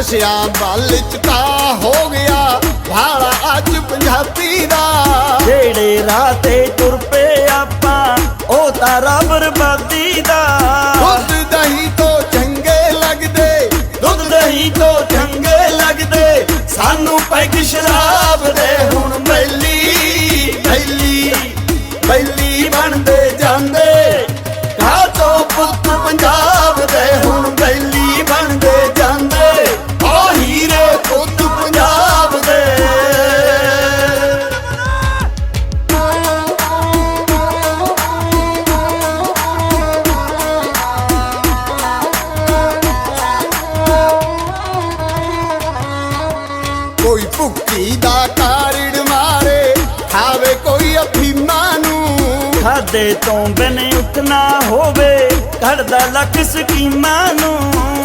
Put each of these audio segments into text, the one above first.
ਨਸ਼ਿਆਂ ਵੱਲ ਚੁਕਾ ਹੋ ਗਿਆ। ਭਾਲਾ ਅੱਜ ਪੰਜਾਬੀ ਦਾ। ਜਿਹੜੇ ਰਾਹ ਤੇ ਤੁਰ ਪਏ ਆਪਾਂ ਉਹ ਤਾਰਾ ਬਰਬਾਦੀ ਦਾ। ਦੁੱਧ ਦਹੀਂ ਤੋਂ ਚੰਗੇ ਲੱਗਦੇ। ਦੁੱਧ ਦਹੀਂ ਤੋਂ ਚੰਗੇ ਲੱਗਦੇ। ਸਾਨੂੰ ਪੈਗ ਸ਼ਰਾਬ ਦੇ ਹੁਣ ਬੈਲੀ ਕੋਈ ਭੁੱਕੀ ਦਾ ਕਾਰੜ ਮਾਰੇ ਖਾਵੇ ਕੋਈ ਅਫੀਮਾਂ ਨੂੰ। ਖਾਦੇ ਤੋਂ ਬਿਨ ਉੱਠਣਾ ਹੋਵੇ ਘੜਦਾ ਲੱਖ ਸਕੀਮਾਂ ਨੂੰ।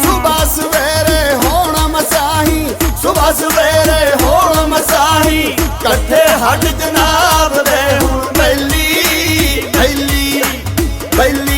ਸੁਬਾ ਸਵੇਰੇ ਹੋਣ ਮਸਾਹੀ ਸੁਬਾ ਸਵੇਰੇ ਹੋਣ ਮਸਾਹੀ ਇਕੱਠੇ ਹੱਡ ਜਨਾਬ ਦੇ ਹੁਣ ਬੈਲੀ ਬੈਲੀ ਬੈਲੀ।